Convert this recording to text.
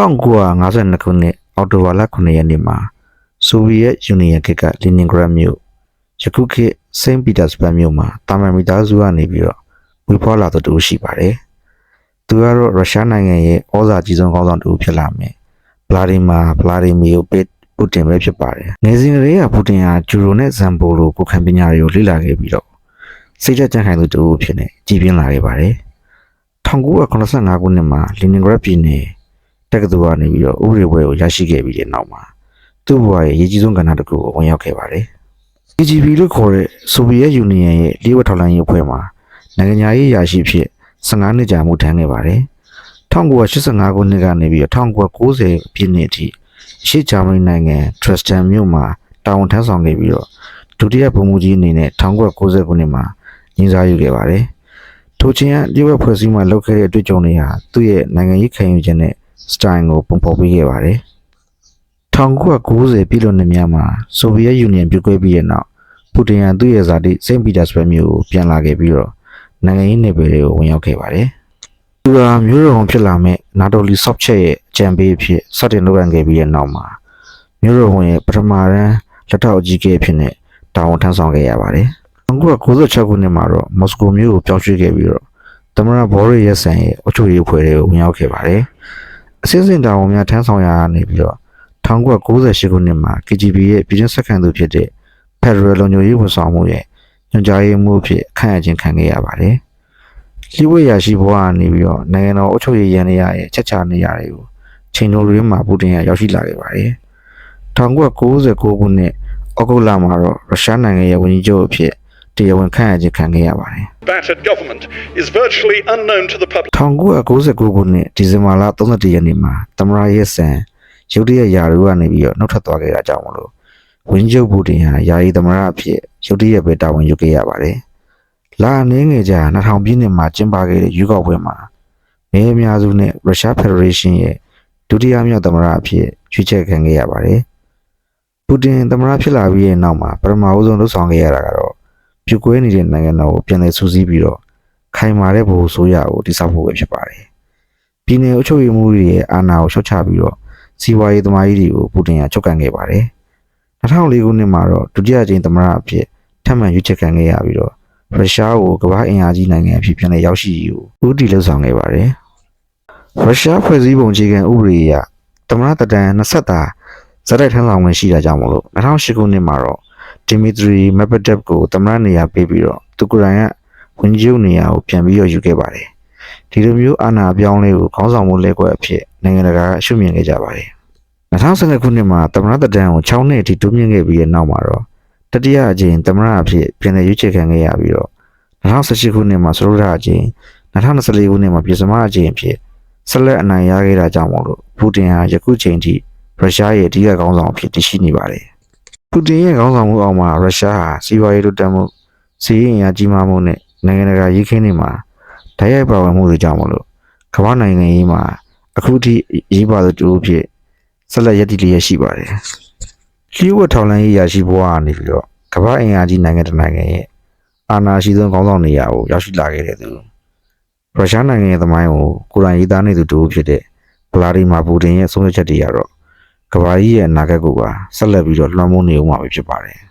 1952ခုနှစ်အောက်တိုဘာလ9ရက်နေ့မှာဆိုဗီယက်ယူနီယံခေတ်ကလီနင်ဂရတ်မြို့ယခုခေတ်စိန့်ပီတာစဘတ်မြို့မှာတာမန်မီသားစုကနေပြီးတော့ဝေဖွာလာသူတူရှိပါတယ်။သူကတော့ရုရှားနိုင်ငံရဲ့ဩဇာကြီးဆုံးခေါင်းဆောင်တူဖြစ်လာမယ်။ဗလာဒီမာဗလာဒီမီယိုပစ်ပူတင်ပဲဖြစ်ပါတယ်။ငယ်စဉ်ကလေးကပူတင်ဟာဂျူရိုနဲ့ဇမ်ဘိုလိုကိုခံပညာတွေကိုလေ့လာခဲ့ပြီးတော့စိတ်သက်ကြံ့ခိုင်သူတူဖြစ်နေကြည်ပြင်းလာခဲ့ပါတယ်။1985ခုနှစ်မှာလီနင်ဂရတ်ပြည်နယ် တက္ကသိုလ်ကနေပြီးတော့ဥပဒေဘွဲကိုရရှိခဲ့ပြီးတဲ့နောက်မှာသူ့ဘဝရဲ့ရည်ကြီးဆုံးကဏ္ဍတစ်ခုကိုဝင်ရောက်ခဲ့ပါတယ်။ KGB လို့ခေါ်တဲ့ဆိုဗီယက်ယူနီယံရဲ့လေးဝက်ထောက်လှမ်းရေးအဖွဲ့မှာနိုင်ငံညာရေးရာရှိဖြစ်15နှစ်ကြာမှုထမ်းခဲ့ပါတယ်။1985ခုနှစ်ကနေပြီးတော့1990ပြည့်နှစ်အထိအရှေ့ဂျာမနီနိုင်ငံထရစတန်မြို့မှာတာဝန်ထမ်းဆောင်ခဲ့ပြီးတော့ဒုတိယဗိုလ်မှူးကြီးအနေနဲ့1990ခုနှစ်မှာညီစားယူခဲ့ပါတယ်။ထိုချင်းကလေးဝက်ဖွဲ့စည်းမှလုပ်ခဲ့တဲ့အတွေ့အကြုံတွေဟာသူ့ရဲ့နိုင်ငံရေးခံယူခြင်းနဲ့ style ကိုပုံဖော်ပေးခဲ့ပါတယ်။1990ပြည်လွန်နှစ်များမှာဆိုဗီယက်ယူနီယံပြိုကွဲပြီးတဲ့နောက်ပူတင်ကသူ့ရဲ့ဇာတိစိန့်ပီတာစဘတ်မြို့ကိုပြန်လာခဲ့ပြီးတော့နိုင်ငံရေးနယ်ပယ်တွေကိုဝင်ရောက်ခဲ့ပါတယ်။သူကမျိုးရုံဖြစ်လာမဲ့နာတိုလီဆော့ချက်ရဲ့အကြံပေးအဖြစ်စတင်လုပ်ရန်ခဲ့ပြီးတဲ့နောက်မှာမျိုးရုံရဲ့ပထမရန်လက်ထောက်အကြီးအကဲအဖြစ်နဲ့တာဝန်ထမ်းဆောင်ခဲ့ရပါတယ်။1996ခုနှစ်မှာတော့မော်စကိုမြို့ကိုပြောင်းရွှေ့ခဲ့ပြီးတော့သမရဘော်ရီရက်ဆန်ရဲ့အုပ်ချုပ်ရေးအဖွဲ့တွေကိုဝင်ရောက်ခဲ့ပါတယ်။ အစင်းစင်တာဝန်များထမ်းဆောင်ရာကနေပြီးတော့1998ခုနှစ်မှာ KGB ရဲ့ပြည်တွင်းဆက်ခံသူဖြစ်တဲ့ Federal လုံခြုံရေးဝန်ဆောင်မှုရဲ့ညွှန်ကြားရေးမှူးအဖြစ်ခန့်အပ်ခြင်းခံခဲ့ရပါတယ်။လီဝိရာရှိဘဝကနေပြီးတော့နိုင်ငံတော်အုပ်ချုပ်ရေးရန်ရာရဲ့ချက်ချနေရာတွေကိုချိန်တော်တွေမှာပူတင်ကရောက်ရှိလာခဲ့ပါတယ်။1999ခုနှစ်ဩဂုတ်လမှာတော့ရုရှားနိုင်ငံရဲ့ဝန်ကြီးချုပ်အဖြစ် တရားဝင်ခန့်အပ်ခြင်းခံခဲ့ရပါတယ်။ battered government is virtually unknown to the public. 1999ခုနှစ်ဒီဇင်ဘာလ31ရက်နေ့မှာသမ္မတရဲ့ဆန်ရုတ်တရက်ယာရူကနေပြီးတော့နှုတ်ထွက်သွားခဲ့တာကြောင့်မလို့ဝင်းကျုပ်ပူတင်ဟာယာယီသမ္မတအဖြစ်ရုတ်တရက်ပဲတာဝန်ယူခဲ့ရပါတယ်။လာအနေငယ်ကြာ2000ပြည့်နှစ်မှာကျင်းပခဲ့တဲ့ရွေးကောက်ပွဲမှာမဲအများစုနဲ့ရုရှားဖက်ဒရေးရှင်းရဲ့ဒုတိယမြောက်သမ္မတအဖြစ်ရွေးချယ်ခံခဲ့ရပါတယ်။ပူတင်သမ္မတဖြစ်လာပြီးတဲ့နောက်မှာပထမအဦးဆုံးလှုပ်ဆောင်ခဲ့ရတာကတော့ ပြိုကွဲနေတဲ့နိုင်ငံတော်ကိုပြန်လည်စူးစီးပြီးတော့ခိုင်မာတဲ့ဗဟိုဆိုရကိုတည်ဆောက်ဖို့ပဲဖြစ်ပါတယ်။ပြည်내အုပ်ချုပ်ရေးမှူးတွေရဲ့အာဏာကိုရှော့ချပြီးတော့စီးပွားရေးသမားကြီးတွေကိုပူတင်ကချုပ်ကန်ခဲ့ပါတယ်။2004ခုနှစ်မှာတော့ဒုတိယကြိမ်သမ္မတအဖြစ်ထပ်မံရွေးချယ်ခံခဲ့ရပြီးတော့ရုရှားကိုကမ္ဘာအင်အားကြီးနိုင်ငံအဖြစ်ပြန်လည်ရောက်ရှိရေးကိုဦးတည်လှုပ်ဆောင်ခဲ့ပါတယ်။ရုရှားဖွဲ့စည်းပုံအခြေခံဥပဒေအရသမ္မတတဒန်20တာဇက်တိုက်ထမ်းဆောင်ဝင်ရှိတာကြောင့်မလို့2008ခုနှစ်မှာတော့ ဒီမီထရီမက်ပဒက်ကိုသမ္မတနေရာပေးပြီးတော့သူကိုယ်တိုင်ကဝန်ကြီးချုပ်နေရာကိုပြန်ပြီးတော့ယူခဲ့ပါတယ်။ဒီလိုမျိုးအာဏာပြောင်းလဲကိုခေါင်းဆောင်မှုလဲကွက်အဖြစ်နိုင်ငံတကာကအရှုမြင်ခဲ့ကြပါတယ်။2012ခုနှစ်မှာသမ္မတတဒန်ကို6နှစ်အထိတိုးမြင့်ခဲ့ပြီးတဲ့နောက်မှာတော့တတိယအကြိမ်သမ္မတအဖြစ်ပြန်လည်ရွေးချယ်ခံခဲ့ရပြီးတော့2018ခုနှစ်မှာစရုဒအကြိမ်2024ခုနှစ်မှာပြည်စမအကြိမ်အဖြစ်ဆက်လက်အနိုင်ရခဲ့တာကြောင့်မို့လို့ပူတင်ဟာယခုချိန်ထိရုရှားရဲ့အဓိကခေါင်းဆောင်အဖြစ်တည်ရှိနေပါတယ်။ ပူတင်ရဲ့ခေါင်းဆောင်မှုအောက်မှာရုရှားဟာစီးပွားရေးတိုးတက်မှုစီးရင်အကြီးမားမှုနဲ့နိုင်ငံတကာရေးခင်းတွေမှာဓာတ်ရိုက်ပါဝင်မှုတွေကြောင့်မလို့ကမ္ဘာနိုင်ငံရေးမှာအခုထိရေးပါသူတူအဖြစ်ဆက်လက်ရည်တည်လျက်ရှိပါတယ်။လျှို့ဝှက်ထောင်လန်းရေးရရှိဘဝကနေပြီးတော့ကမ္ဘာအင်အားကြီးနိုင်ငံတစ်နိုင်ငံရဲ့အာဏာရှိဆုံးခေါင်းဆောင်နေရာကိုရောက်ရှိလာခဲ့တဲ့သူရုရှားနိုင်ငံရဲ့သမိုင်းကိုကိုယ်တိုင်ရေးသားနေသူတူဖြစ်တဲ့ဗလာဒီမာပူတင်ရဲ့ဆုံးဖြတ်ချက်တွေကတော့ ကမ္ဘာကြီးရဲ့အနာဂတ်ကိုပါဆက်လက်ပြီးတော့လွှမ်းမိုးနေဦးမှာပဲဖြစ်ပါတယ်။